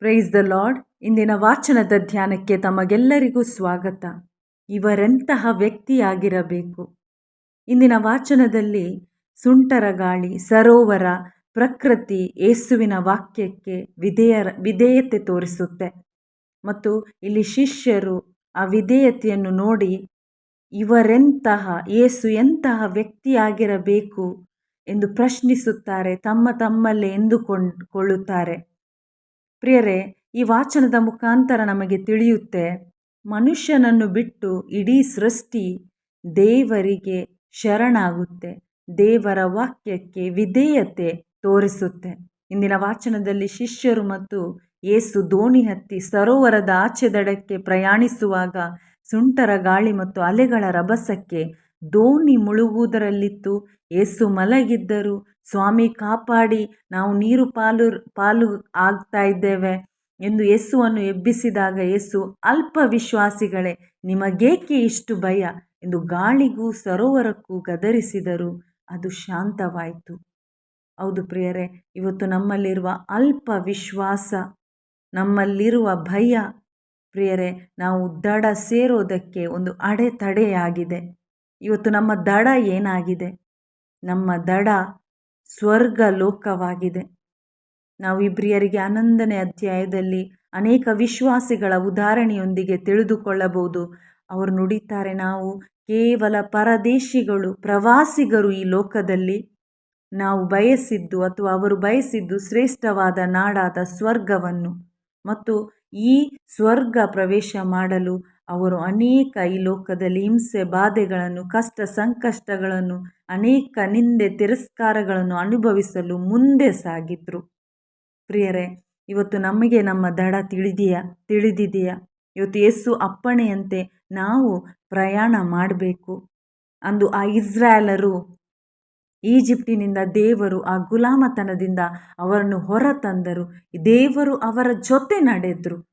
Praise the lord ಇಂದಿನ ವಾಚನದ ಧ್ಯಾನಕ್ಕೆ ತಮಗೆಲ್ಲರಿಗೂ ಸ್ವಾಗತ. ಇವರೆಂತಹ ವ್ಯಕ್ತಿಯಾಗಿರಬೇಕು. ಇಂದಿನ ವಾಚನದಲ್ಲಿ ಸುಂಟರ ಗಾಳಿ, ಸರೋವರ, ಪ್ರಕೃತಿ ಏಸುವಿನ ವಾಕ್ಯಕ್ಕೆ ವಿಧೇಯ, ವಿಧೇಯತೆ ತೋರಿಸುತ್ತೆ. ಮತ್ತು ಇಲ್ಲಿ ಶಿಷ್ಯರು ಆ ವಿಧೇಯತೆಯನ್ನು ನೋಡಿ, ಇವರೆಂತಹ ಏಸು ಎಂತಹ ವ್ಯಕ್ತಿಯಾಗಿರಬೇಕು? ಎಂದು ಪ್ರಶ್ನಿಸುತ್ತಾರೆ, ತಮ್ಮ ತಮ್ಮಲ್ಲೇ ಎಂದುಕೊಂಡುಕೊಳ್ಳುತ್ತಾರೆ ಪ್ರಿಯರೇ, ಈ ವಾಚನದ ಮುಖಾಂತರ ನಮಗೆ ತಿಳಿಯುತ್ತೆ, ಮನುಷ್ಯನನ್ನು ಬಿಟ್ಟು ಇಡೀ ಸೃಷ್ಟಿ ದೇವರಿಗೆ ಶರಣಾಗುತ್ತೆ, ದೇವರ ವಾಕ್ಯಕ್ಕೆ ವಿಧೇಯತೆ ತೋರಿಸುತ್ತೆ. ಇಂದಿನ ವಾಚನದಲ್ಲಿ ಶಿಷ್ಯರು ಮತ್ತು ಏಸು ದೋಣಿ ಹತ್ತಿ ಸರೋವರದ ಆಚೆ ದಡಕ್ಕೆ ಪ್ರಯಾಣಿಸುವಾಗ ಸುಂಟರ ಗಾಳಿ ಮತ್ತು ಅಲೆಗಳ ರಭಸಕ್ಕೆ ದೋಣಿ ಮುಳುಗುವುದರಲ್ಲಿತ್ತು. ಏಸು ಮಲಗಿದ್ದರು. ಸ್ವಾಮಿ, ಕಾಪಾಡಿ. ನಾವು ನೀರು ಪಾಲು ಪಾಲು ಆಗ್ತಾ ಇದ್ದೇವೆ ಎಂದು ಯೇಸುವನ್ನು ಎಬ್ಬಿಸಿದಾಗ ಯೇಸು, ಅಲ್ಪ ವಿಶ್ವಾಸಿಗಳೇ, ನಿಮಗೇಕೆ ಇಷ್ಟು ಭಯ? ಎಂದು ಗಾಳಿಗೂ ಸರೋವರಕ್ಕೂ ಗದರಿಸಿದರು. ಅದು ಶಾಂತವಾಯಿತು. ಹೌದು ಪ್ರಿಯರೇ, ಇವತ್ತು ನಮ್ಮಲ್ಲಿರುವ ಅಲ್ಪ ವಿಶ್ವಾಸ, ನಮ್ಮಲ್ಲಿರುವ ಭಯ ಪ್ರಿಯರೇ, ನಾವು ದಡ ಸೇರೋದಕ್ಕೆ ಒಂದು ಅಡೆತಡೆಯಾಗಿದೆ. ಇವತ್ತು ನಮ್ಮ ದಡ ಏನಾಗಿದೆ? ನಮ್ಮ ದಡ ಸ್ವರ್ಗ ಲೋಕವಾಗಿದೆ ನಾವು ಇಬ್ರಿಯರಿಗೆ ಹನ್ನೊಂದನೇ ಅಧ್ಯಾಯದಲ್ಲಿ ಅನೇಕ ವಿಶ್ವಾಸಿಗಳ ಉದಾಹರಣೆಯೊಂದಿಗೆ ತಿಳಿದುಕೊಳ್ಳಬಹುದು. ಅವರು ನುಡಿತಾರೆ, ನಾವು ಕೇವಲ ಪರದೇಶಿಗಳು, ಪ್ರವಾಸಿಗರು ಈ ಲೋಕದಲ್ಲಿ. ನಾವು ಬಯಸಿದ್ದು ಅಥವಾ ಅವರು ಬಯಸಿದ್ದು ಶ್ರೇಷ್ಠವಾದ ನಾಡಾದ ಸ್ವರ್ಗವನ್ನು. ಮತ್ತು ಈ ಸ್ವರ್ಗ ಪ್ರವೇಶ ಮಾಡಲು ಅವರು ಅನೇಕ ಈ ಲೋಕದಲ್ಲಿ ಹಿಂಸೆ, ಬಾಧೆಗಳನ್ನು, ಕಷ್ಟ, ಸಂಕಷ್ಟಗಳನ್ನು, ಅನೇಕ ನಿಂದೆ, ತಿರಸ್ಕಾರಗಳನ್ನು ಅನುಭವಿಸಲು ಮುಂದೆ ಸಾಗಿದ್ರು. ಪ್ರಿಯರೇ, ಇವತ್ತು ನಮಗೆ ನಮ್ಮ ದಡ ತಿಳಿದೆಯಾ? ತಿಳಿದಿದೆಯಾ? ಇವತ್ತು ಯೇಸು ಅಪ್ಪಣೆಯಂತೆ ನಾವು ಪ್ರಯಾಣ ಮಾಡಬೇಕು. ಅಂದು ಆ ಇಸ್ರಾಯೇಲರು ಈಜಿಪ್ಟಿನಿಂದ ದೇವರು ಆ ಗುಲಾಮತನದಿಂದ ಅವರನ್ನು ಹೊರತಂದರು. ದೇವರು ಅವರ ಜೊತೆ ನಡೆದರು.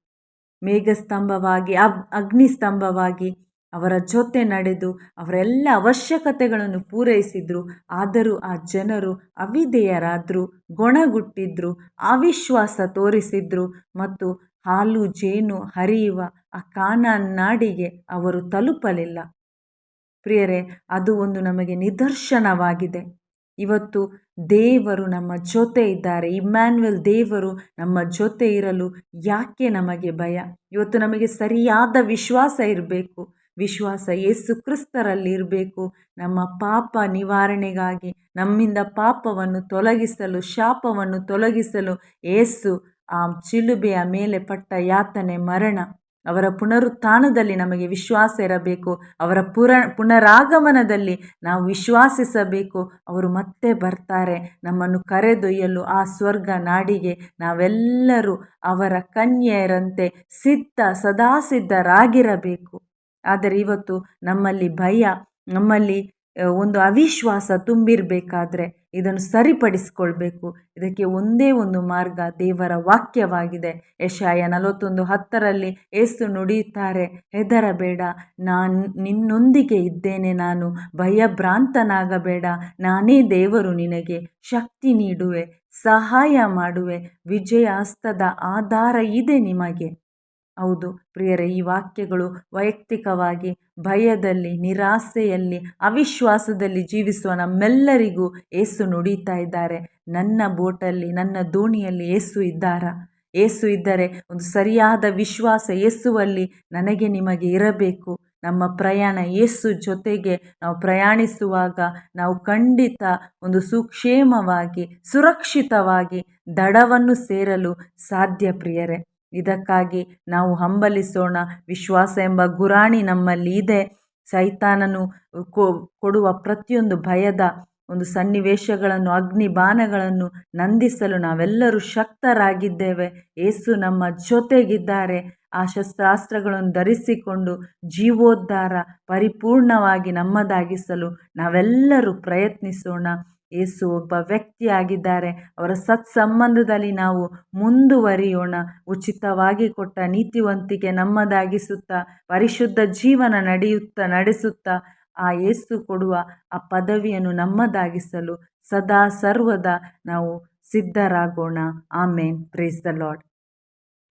ಮೇಘಸ್ತಂಭವಾಗಿ ಅಬ್ ಅಗ್ನಿಸ್ತಂಭವಾಗಿ ಅವರ ಜೊತೆ ನಡೆದು ಅವರೆಲ್ಲ ಅವಶ್ಯಕತೆಗಳನ್ನು ಪೂರೈಸಿದ್ರು. ಆದರೂ ಆ ಜನರು ಅವಿಧೇಯರಾದರು, ಗೊಣಗುಟ್ಟಿದ್ರು, ಅವಿಶ್ವಾಸ ತೋರಿಸಿದ್ರು ಮತ್ತು ಹಾಲು ಜೇನು ಹರಿಯುವ ಆ ಕಾನಾನ್ ನಾಡಿಗೆ ಅವರು ತಲುಪಲಿಲ್ಲ. ಪ್ರಿಯರೇ, ಅದು ಒಂದು ನಮಗೆ ನಿದರ್ಶನವಾಗಿದೆ. ಇವತ್ತು ದೇವರು ನಮ್ಮ ಜೊತೆ ಇದ್ದಾರೆ. ಇಮ್ಯಾನ್ಯಲ್ ದೇವರು ನಮ್ಮ ಜೊತೆ ಇರಲು ಯಾಕೆ ನಮಗೆ ಭಯ? ಇವತ್ತು ನಮಗೆ ಸರಿಯಾದ ವಿಶ್ವಾಸ ಇರಬೇಕು. ವಿಶ್ವಾಸ ಯೇಸು ಕ್ರಿಸ್ತರಲ್ಲಿ ಇರಬೇಕು. ನಮ್ಮ ಪಾಪ ನಿವಾರಣೆಗಾಗಿ, ನಮ್ಮಿಂದ ಪಾಪವನ್ನು ತೊಲಗಿಸಲು, ಶಾಪವನ್ನು ತೊಲಗಿಸಲು ಏಸು ಆ ಚಿಲುಬೆಯ ಮೇಲೆ ಪಟ್ಟ ಯಾತನೆ, ಮರಣ. ಅವರ ಪುನರುತ್ಥಾನದಲ್ಲಿ ನಮಗೆ ವಿಶ್ವಾಸ ಇರಬೇಕು. ಅವರ ಪುರ, ಪುನರಾಗಮನದಲ್ಲಿ ನಾವು ವಿಶ್ವಾಸಿಸಬೇಕು. ಅವರು ಮತ್ತೆ ಬರ್ತಾರೆ. ನಮ್ಮನ್ನು ಕರೆದೊಯ್ಯಲು ಆ ಸ್ವರ್ಗ ನಾಡಿಗೆ ನಾವೆಲ್ಲರೂ ಅವರ ಕನ್ಯೆಯರಂತೆ ಸಿದ್ಧ ಸದಾ ಸಿದ್ಧರಾಗಿರಬೇಕು ಆದರೆ ಇವತ್ತು ನಮ್ಮಲ್ಲಿ ಭಯ, ನಮ್ಮಲ್ಲಿ ಒಂದು ಅವಿಶ್ವಾಸ ತುಂಬಿರಬೇಕಾದ್ರೆ ಇದನ್ನು ಸರಿಪಡಿಸಿಕೊಳ್ಬೇಕು. ಇದಕ್ಕೆ ಒಂದೇ ಒಂದು ಮಾರ್ಗ ದೇವರ ವಾಕ್ಯವಾಗಿದೆ. ಯಶಾಯ ನಲವತ್ತೊಂದು ಹತ್ತರಲ್ಲಿ ಏಸು ನುಡಿಯುತ್ತಾರೆ, ಹೆದರಬೇಡ, ನಾನು ನಿನ್ನೊಂದಿಗೆ ಇದ್ದೇನೆ ನಾನು, ಭಯಭ್ರಾಂತನಾಗಬೇಡ, ನಾನೇ ದೇವರು ನಿನಗೆ ಶಕ್ತಿ ನೀಡುವೆ, ಸಹಾಯ ಮಾಡುವೆ ವಿಜಯ ಹಸ್ತದ ಆಧಾರ ಇದೆ ನಿಮಗೆ. ಹೌದು. ಪ್ರಿಯರೇ, ಈ ವಾಕ್ಯಗಳು ವೈಯಕ್ತಿಕವಾಗಿ ಭಯದಲ್ಲಿ, ನಿರಾಸೆಯಲ್ಲಿ, ಅವಿಶ್ವಾಸದಲ್ಲಿ ಜೀವಿಸುವ ನಮ್ಮೆಲ್ಲರಿಗೂ ಏಸು ನುಡಿತಾ ಇದ್ದಾರೆ. ನನ್ನ ಬೋಟಲ್ಲಿ, ನನ್ನ ದೋಣಿಯಲ್ಲಿ ಏಸು ಇದ್ದಾರಾ? ಏಸು ಇದ್ದರೆ ಒಂದು ಸರಿಯಾದ ವಿಶ್ವಾಸ ಏಸುವಲ್ಲಿ ನನಗೆ ನಿಮಗೆ ಇರಬೇಕು. ನಮ್ಮ ಪ್ರಯಾಣ ಏಸು ಜೊತೆಗೆ ನಾವು ಪ್ರಯಾಣಿಸುವಾಗ ನಾವು ಖಂಡಿತ ಒಂದು ಸುಕ್ಷೇಮವಾಗಿ, ಸುರಕ್ಷಿತವಾಗಿ ದಡವನ್ನು ಸೇರಲು ಸಾಧ್ಯ ಪ್ರಿಯರೇ. ಇದಕ್ಕಾಗಿ ನಾವು ಹಂಬಲಿಸೋಣ. ವಿಶ್ವಾಸ ಎಂಬ ಗುರಾಣಿ ನಮ್ಮಲ್ಲಿ ಇದೆ. ಸೈತಾನನು ಕೊಡುವ ಪ್ರತಿಯೊಂದು ಭಯದ ಒಂದು ಸನ್ನಿವೇಶಗಳನ್ನು ಅಗ್ನಿ ಬಾಣಗಳನ್ನು ನಂದಿಸಲು ನಾವೆಲ್ಲರೂ ಶಕ್ತರಾಗಿದ್ದೇವೆ. ಏಸು ನಮ್ಮ ಜೊತೆಗಿದ್ದಾರೆ. ಆ ಶಸ್ತ್ರಾಸ್ತ್ರಗಳನ್ನು ಧರಿಸಿಕೊಂಡು ಜೀವೋದ್ಧಾರ ಪರಿಪೂರ್ಣವಾಗಿ ನಮ್ಮದಾಗಿಸಲು ನಾವೆಲ್ಲರೂ ಪ್ರಯತ್ನಿಸೋಣ. ಯೇಸು ಒಬ್ಬ ವ್ಯಕ್ತಿಯಾಗಿದ್ದಾರೆ. ಅವರ ಸತ್ಸಂಬಂಧದಲ್ಲಿ ನಾವು ಮುಂದುವರಿಯೋಣ. ಉಚಿತವಾಗಿ ಕೊಟ್ಟ ನೀತಿವಂತಿಕೆ ನಮ್ಮದಾಗಿಸುತ್ತಾ, ಪರಿಶುದ್ಧ ಜೀವನ ನಡೆಯುತ್ತಾ, ನಡೆಸುತ್ತಾ, ಆ ಯೇಸು ಕೊಡುವ ಆ ಪದವಿಯನ್ನು ನಮ್ಮದಾಗಿಸಲು ಸದಾ ಸರ್ವದ ನಾವು ಸಿದ್ಧರಾಗೋಣ. ಆಮೇನ್. Praise the Lord